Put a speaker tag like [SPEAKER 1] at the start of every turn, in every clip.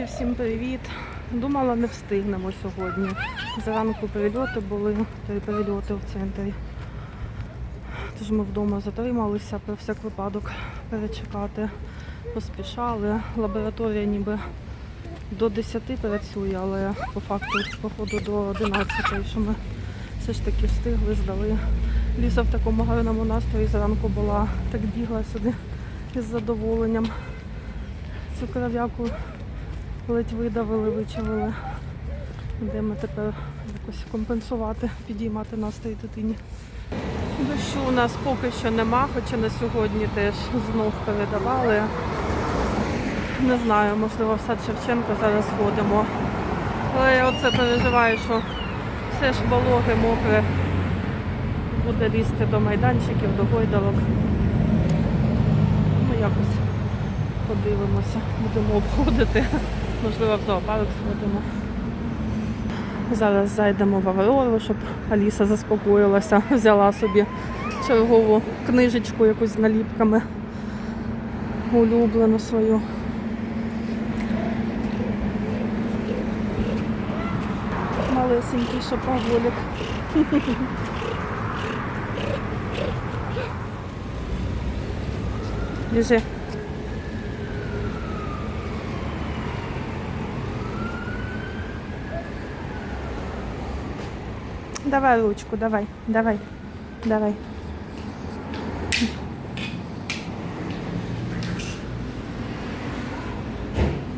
[SPEAKER 1] Друзі, всім привіт! Думала, не встигнемо сьогодні. Зранку перельоти були, три перельоти в центрі. Тож ми вдома затрималися про всяк випадок перечекати. Поспішали. Лабораторія ніби до 10 працює, але по факту, походу, до 11, що ми все ж таки встигли, здали. Ліса в такому гарному настрої зранку була, так бігла сюди із задоволенням. Цю кров'яку ледь видавили, вичавили. Йдемо тепер якось компенсувати, підіймати настрій дитині. Дощу у нас поки що нема, хоча на сьогодні теж знов передавали. Не знаю, можливо, в сад Шевченка зараз ходимо. Але я оце переживаю, що все ж вологе, мокре. Буде лізти до майданчиків, до гойдалок. Ну якось подивимося, будемо обходити. Можливо, в зоопарк сходимо. Зараз зайдемо в Аврору, щоб Аліса заспокоїлася, взяла собі чергову книжечку якусь з наліпками. Улюблену свою. Малесенький шопоголік. Біжи. Давай ручку, давай, давай, давай.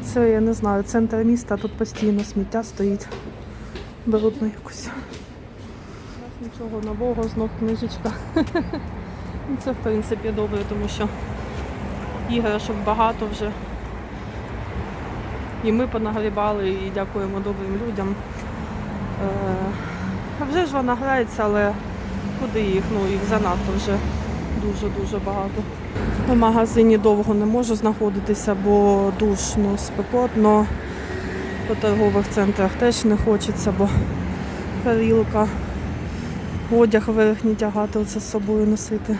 [SPEAKER 1] Це я не знаю, центр міста, тут постійно сміття стоїть. У нас нічого нового, знов книжечка. Це в принципі добре, тому що іграшок багато вже. І ми понагрібали, і дякуємо добрим людям. Вже ж вона грається, але куди їх? Ну їх занадто вже дуже-дуже багато. В магазині довго не можу знаходитися, бо душно, спекотно. По торгових центрах теж не хочеться, бо тарілка, одяг верхній тягати оце з собою носити.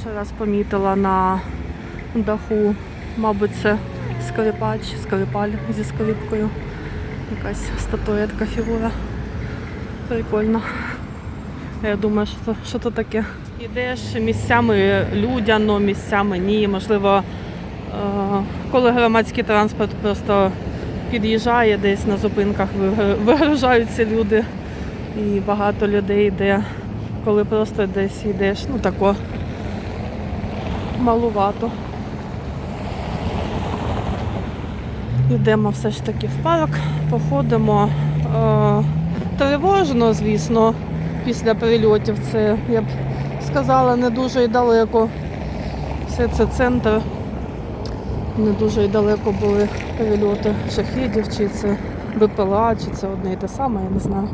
[SPEAKER 1] Ще раз помітила на даху, мабуть, це скрипач, скрипаль зі скрипкою. Якась статуетка, фігура. Прикольно. Я думаю, що це, що це таке. Ідеш місцями людяно, місцями ні. Можливо, е, коли громадський транспорт просто під'їжджає десь на зупинках, вигружаються люди. І багато людей йде, коли просто десь йдеш, ну тако малувато. Йдемо все ж таки в парк, походимо. Е, тривожно, звісно, після прильотів. Це, я б сказала, не дуже й далеко. Все це центр. Не дуже й далеко були прильоти шахідів, чи це БПЛА, чи це одне і те саме, я не знаю.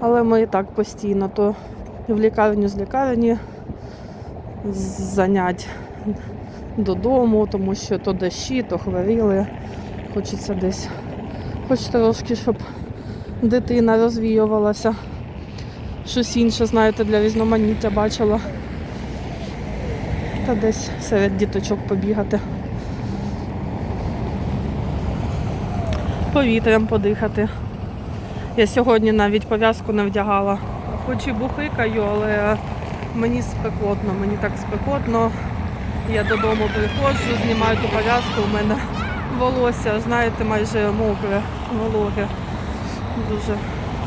[SPEAKER 1] Але ми і так постійно то в лікарню з лікарні, занять додому, тому що то дощі, то хворіли. Хочеться десь, хоч трошки, щоб дитина розвіювалася. Щось інше, знаєте, для різноманіття бачила. Та десь серед діточок побігати. Повітрям подихати. Я сьогодні навіть пов'язку не вдягала. Хоч і бухикаю, але мені спекотно, мені так спекотно. Я додому приходжу, знімаю ту пов'язку, у мене волосся, знаєте, майже мокре, вологе. Дуже.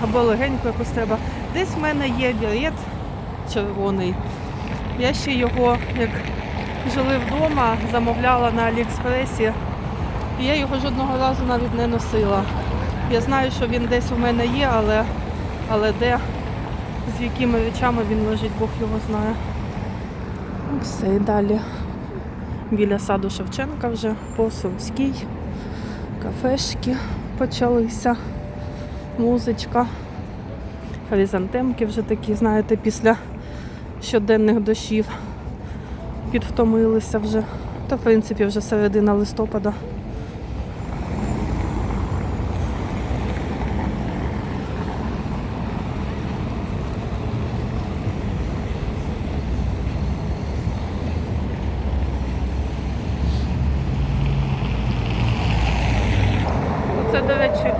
[SPEAKER 1] Або легенько якось треба. Десь в мене є бірет червоний. Я ще його, як жили вдома, замовляла на Аліекспресі. І я його жодного разу навіть не носила. Я знаю, що він десь у мене є, але, але де, з якими речами він лежить, Бог його знає. Все, і далі. Біля саду Шевченка вже по Сумській. Кафешки почалися. музичка. Хризантемки вже такі, знаєте, після щоденних дощів підвтомилися вже. Та, в принципі, вже середина листопада. Оце, до речі,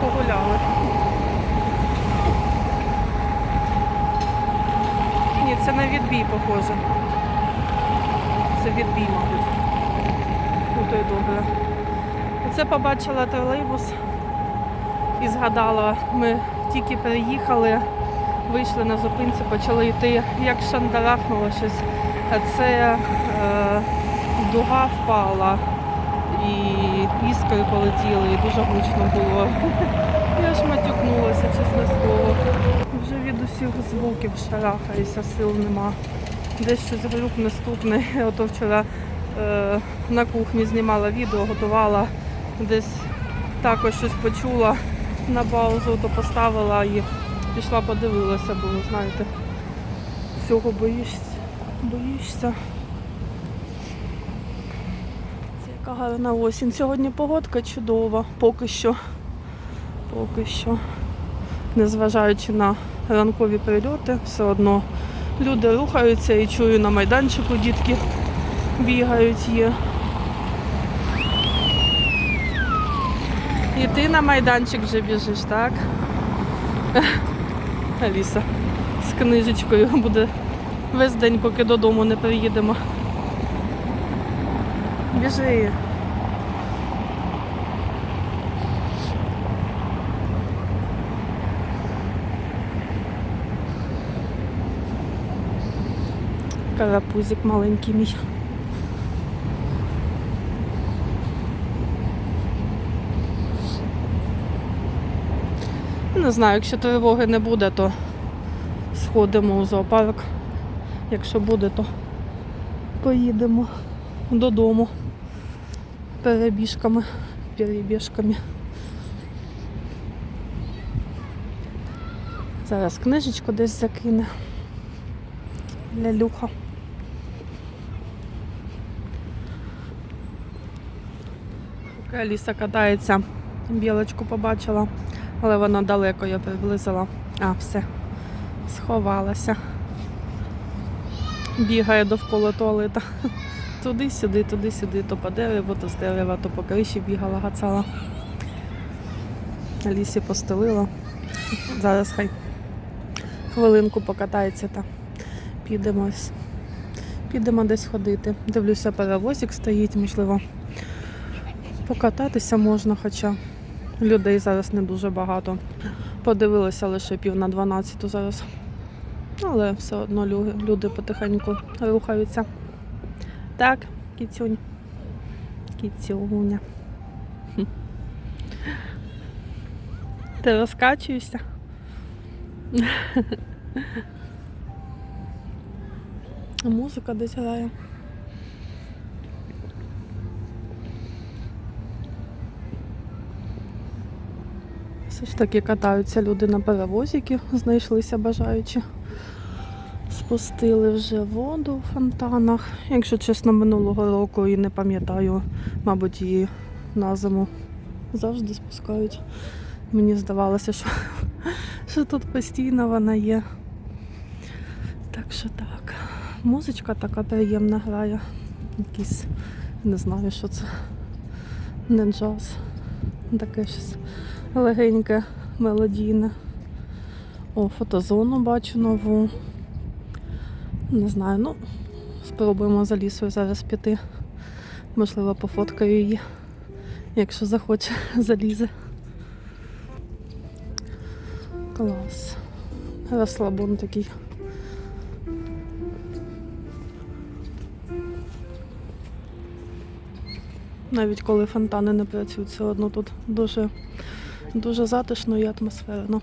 [SPEAKER 1] погуляли. Ні, це на відбій похоже. Це відбій, мабуть. Ну то й добре. Оце побачила тролейбус і згадала, ми тільки переїхали, вийшли на зупинці, почали йти, як шандарахнуло щось. А це е, дуга впала і іскри полетіли, і дуже гучно було. Я ж матюкнулася, чесне слово. Вже від усіх звуків шарахаюся, сил нема. Десь щось грюкне, стукне. Я Ото вчора е, на кухні знімала відео, готувала, десь також щось почула на паузу, то поставила і пішла подивилася, бо знаєте, всього боїшся. Боїшся. Яка гарна осінь. Сьогодні погодка чудова, поки що. Поки що. Незважаючи на ранкові прильоти, все одно люди рухаються і чую на майданчику дітки бігають є. І ти на майданчик вже біжиш, так? Аліса з книжечкою буде весь день, поки додому не приїдемо. Біжи. Карапузик маленький мій. Не знаю, якщо тривоги не буде, то сходимо у зоопарк. Якщо буде, то поїдемо додому перебіжками, перебіжками. Зараз книжечку десь закине. Лялюха. Поки Аліса катається, білочку побачила, але вона далеко я приблизила. А, все, сховалася. Бігає довкола туалета. Туди-сюди, туди-сюди, то по дереву, то з дерева, то по криші бігала, гацала. Алісі постелила. Зараз хай хвилинку покатається та підемось. Підемо десь ходити. Дивлюся, паровозик стоїть, можливо. Покататися можна, хоча людей зараз не дуже багато. Подивилася лише пів на 12 зараз. Але все одно люди потихеньку рухаються. Так, кіцюнь. Кіцюня. Ти розкачуєшся? Музика десь грає. Все ж таки катаються люди на паровозики, знайшлися бажаючі. Спустили вже воду в фонтанах. Якщо чесно, минулого року і не пам'ятаю, мабуть, її на зиму завжди спускають. Мені здавалося, що, що тут постійно вона є. Так що так. Музичка така приємна грає. Якийсь, не знаю, що це. Не джаз. Таке щось легеньке, мелодійне. О, фотозону бачу нову. Не знаю, ну, спробуємо за лісою зараз піти. Можливо, пофоткаю її, якщо захоче, залізе. Клас. Розслабон такий. Навіть коли фонтани не працюють, все одно тут дуже, дуже затишно і атмосферно.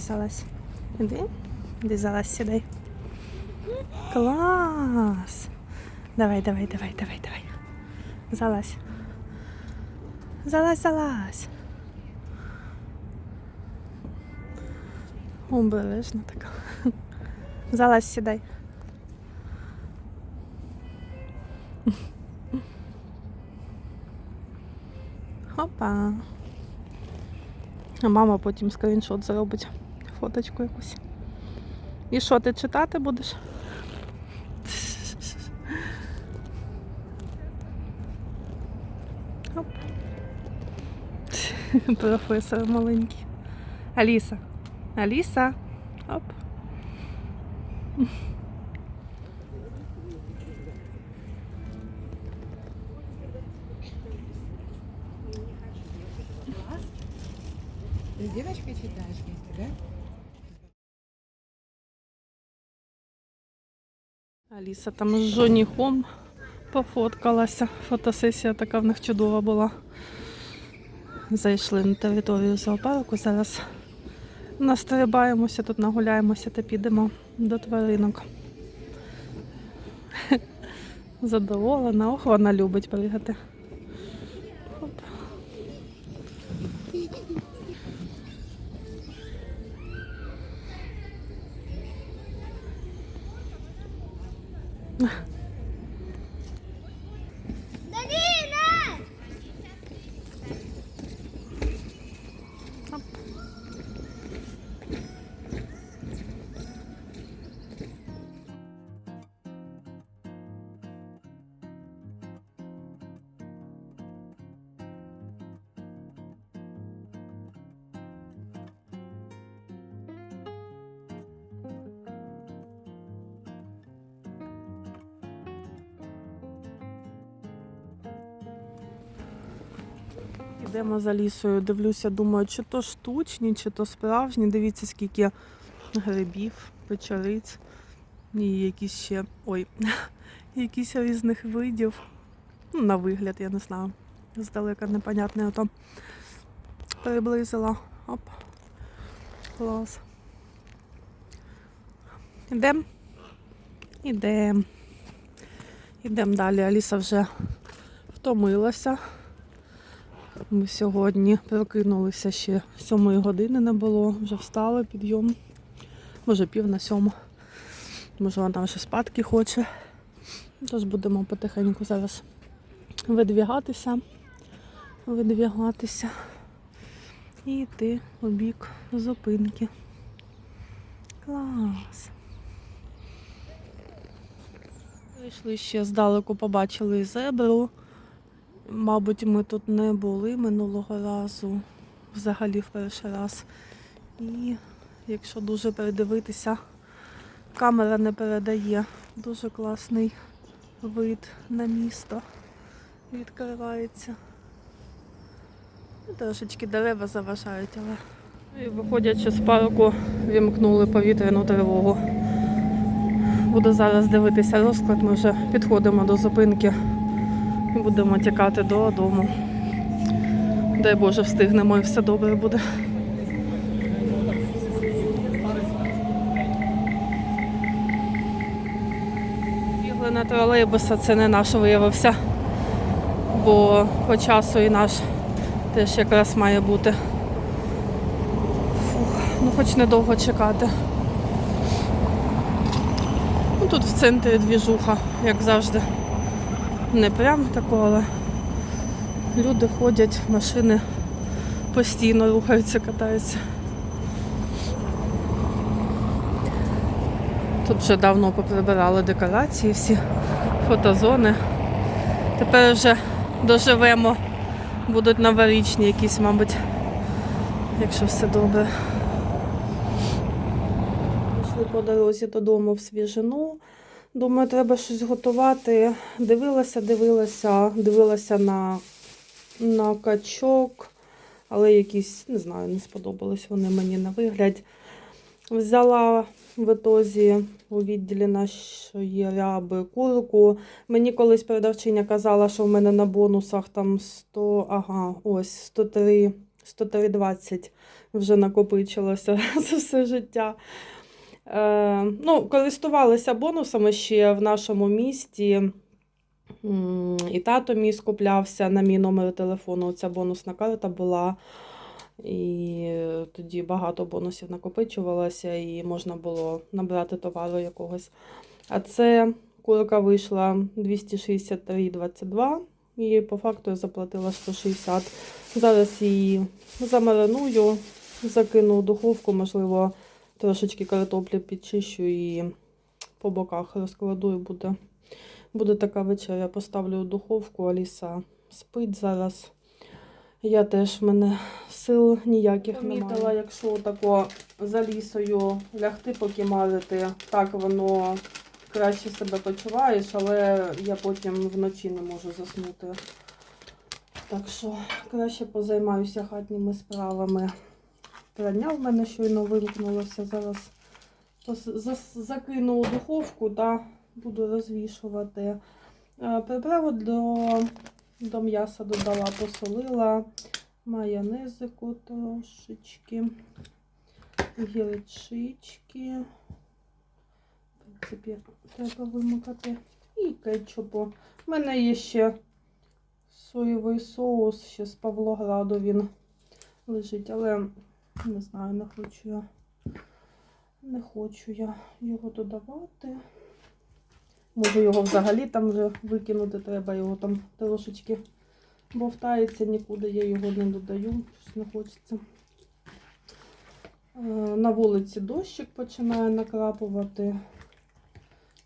[SPEAKER 1] Іди. Іди. Іди сідай. Клас! Давай, давай, давай, давай, давай. Залазь. Залазь, залазь. Обережно така. Залазь, сідай. Опа. А мама потім скріншот зробить. Фоточку якусь. І що, ти читати будеш? Професор маленький. Аліса. Аліса. Оп.
[SPEAKER 2] Ты с девочкой читаешь вместе, да?
[SPEAKER 1] Аліса там з жоніхом пофоткалася. Фотосесія така в них чудова була. Зайшли на територію зоопарку. Зараз настрибаємося, тут нагуляємося та підемо до тваринок. Задоволена, ох, вона любить пригати. Йдемо за лісою, дивлюся, думаю, чи то штучні, чи то справжні. Дивіться, скільки грибів, печериць і якісь ще. Ой, якісь різних видів. Ну, на вигляд, я не знаю. Здалека непонятне ото. Приблизила. Оп. Клас. Ідем. Ідем. Ідем далі. Аліса вже втомилася. Ми сьогодні прокинулися ще сьомої години не було, вже встали, підйом. Може пів на сьому. Може вона вже спадки хоче. Тож будемо потихеньку зараз видвігатися, видвігатися і йти у бік зупинки. Клас. Прийшли ще здалеку, побачили зебру. Мабуть, ми тут не були минулого разу, взагалі в перший раз. І якщо дуже передивитися, камера не передає. Дуже класний вид на місто відкривається. Трошечки дерева заважають, але. І виходячи з парку, вімкнули повітряну тривогу. Буду зараз дивитися розклад, ми вже підходимо до зупинки будемо тікати додому. Дай Боже, встигнемо і все добре буде. Бігли на тролейбуса, це не наш виявився, бо по часу і наш теж якраз має бути. Фух, ну хоч недовго чекати. Ну, тут в центрі двіжуха, як завжди. Не прям такого, але люди ходять, машини постійно рухаються, катаються. Тут вже давно поприбирали декорації, всі фотозони. Тепер вже доживемо, будуть новорічні якісь, мабуть, якщо все добре. Пішли по дорозі додому в свіжину. Думаю, треба щось готувати. Дивилася, дивилася, дивилася на, на качок, але якісь, не знаю, не сподобались вони мені на вигляд. Взяла в ітозі у відділі нашої ряби курку. Мені колись продавчиня казала, що в мене на бонусах там 100, ага, ось 103, 103,20 вже накопичилося за все життя. Е, ну, користувалися бонусами ще в нашому місті. І тато мій скуплявся на мій номер телефону. Ця бонусна карта була. І тоді багато бонусів накопичувалося, і можна було набрати товару якогось. А це курка вийшла 263,22. І по факту я заплатила 160. Зараз її замариную, закину в духовку, можливо, трошечки картоплі підчищу і по боках розкладу, і буде, буде така вечеря. Поставлю в духовку, Аліса спить зараз. Я теж в мене сил ніяких немає. Помітила, якщо тако за лісою лягти покімарити, так воно краще себе почуваєш, але я потім вночі не можу заснути. Так що краще позаймаюся хатніми справами. Прання в мене щойно вимкнулося. Зараз закину духовку та буду розвішувати. Е, Приправу до, до м'яса додала, посолила, майонезику трошечки, гірчички. В принципі, треба вимикати. І кетчупу. У мене є ще соєвий соус, ще з Павлограду він лежить, але не знаю, не хочу я. Не хочу я його додавати. Можу його взагалі там вже викинути, треба його там трошечки бовтається, нікуди я його не додаю, щось не хочеться. Е, На вулиці дощик починає накрапувати.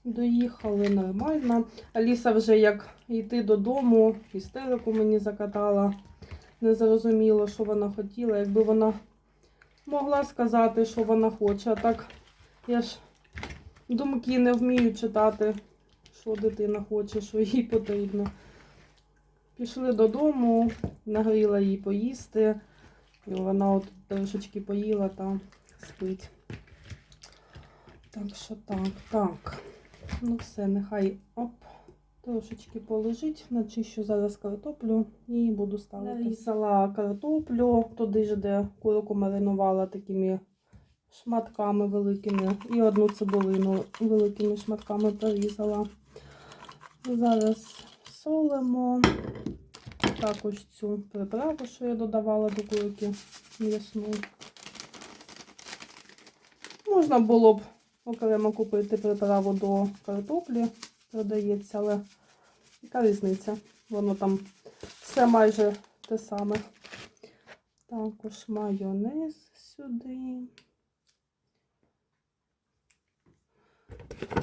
[SPEAKER 1] Доїхали нормально. Аліса вже як йти додому, істерику мені закатала. Не зрозуміло, що вона хотіла. Якби вона могла сказати, що вона хоче. А так я ж думки не вмію читати, що дитина хоче, що їй потрібно. Пішли додому, нагріла їй поїсти. І вона от трошечки поїла та спить. Так що так, так. Ну все, нехай оп, трошечки полежить. Начищу зараз картоплю і буду ставити. Нарізала картоплю, туди ж, де курку маринувала такими шматками великими. І одну цибулину великими шматками порізала. Зараз солимо. Також цю приправу, що я додавала до курки м'ясну. Можна було б окремо купити приправу до картоплі, продається, але яка різниця? Воно там все майже те саме. Також майонез сюди.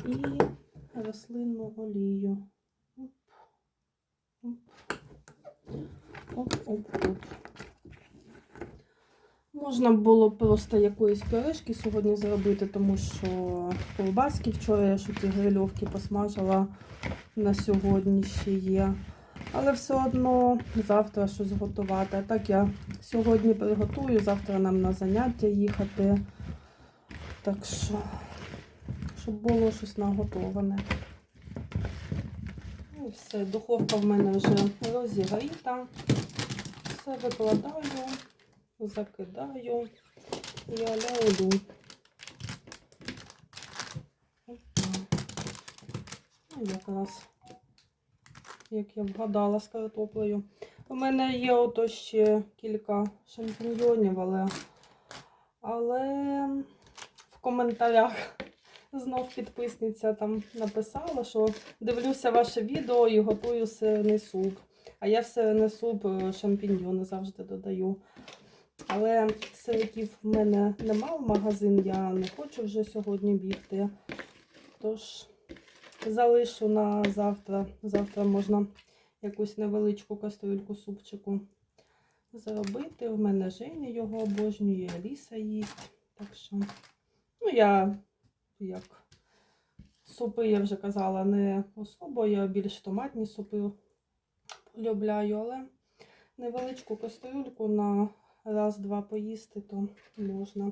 [SPEAKER 1] І рослинну олію. Оп. Оп. Оп-оп-оп. Можна було просто якоїсь пюрешки сьогодні зробити, тому що ковбаски вчора я ж ті грильовки посмажила на сьогодні ще є. Але все одно завтра щось готувати. Так я сьогодні приготую, завтра нам на заняття їхати. Так що, щоб було щось наготоване. Ну і все, духовка в мене вже розігріта. Все викладаю, закидаю і аля-улю. Опа. Ну, якраз, як я вгадала з картоплею. У мене є ото ще кілька шампіньйонів, але, але в коментарях знов підписниця там написала, що дивлюся ваше відео і готую сирний суп. А я в сирний суп е, шампіньйони завжди додаю. Але сириків в мене нема в магазин, я не хочу вже сьогодні бігти. Тож залишу на завтра. Завтра можна якусь невеличку кастрюльку супчику зробити. В мене Женя його обожнює, Аліса їсть. Так що, ну я як супи, я вже казала, не особо, я більш томатні супи полюбляю, але невеличку кастрюльку на раз-два поїсти, то можна.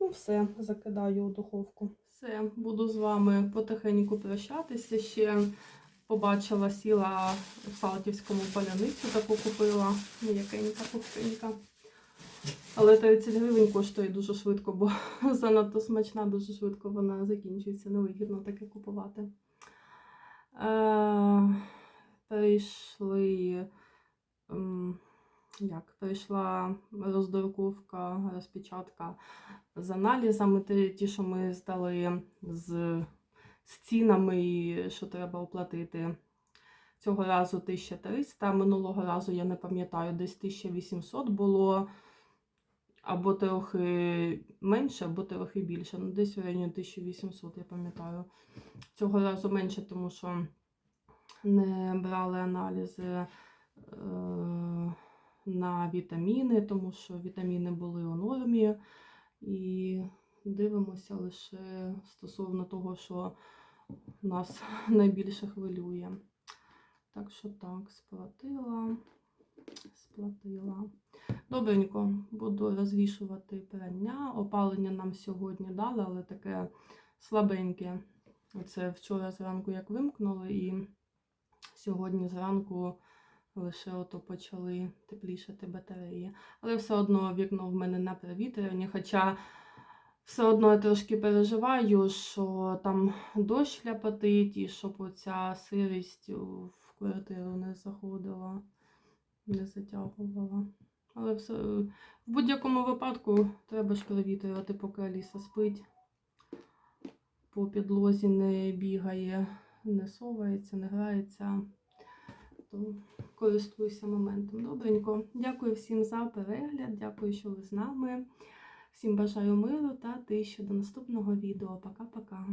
[SPEAKER 1] Ну, все, закидаю у духовку. Все, буду з вами потихеньку прощатися. Ще побачила, сіла в Салтівському поляницю, таку купила, м'якенька, пухтенька. Але 30 гривень коштує дуже швидко, бо занадто смачна, дуже швидко вона закінчується. Невигідно таке купувати. Е, перейшли. ем, Як прийшла роздруковка, розпечатка з аналізами, ті, що ми здали з, з цінами, і що треба оплатити. Цього разу 1300, минулого разу я не пам'ятаю, десь 1800 було або трохи менше, або трохи більше. Ну, десь в районі 1800, я пам'ятаю. Цього разу менше, тому що не брали аналізи е, на вітаміни, тому що вітаміни були у нормі. І дивимося лише стосовно того, що нас найбільше хвилює. Так що так, сплатила, сплатила. Добренько, буду розвішувати прання. Опалення нам сьогодні дали, але таке слабеньке. Оце вчора зранку як вимкнули, і сьогодні зранку лише ото почали теплішати батареї. Але все одно вікно в мене на провітрюванні, хоча все одно я трошки переживаю, що там дощ ляпотить, і щоб оця сирість в квартиру не заходила, не затягувала. Але все, в будь-якому випадку треба ж перевітрювати, поки Аліса спить. По підлозі не бігає, не совається, не грається. То користуюся моментом. Добренько. Дякую всім за перегляд. Дякую, що ви з нами. Всім бажаю миру та тиші. До наступного відео. Пока-пока.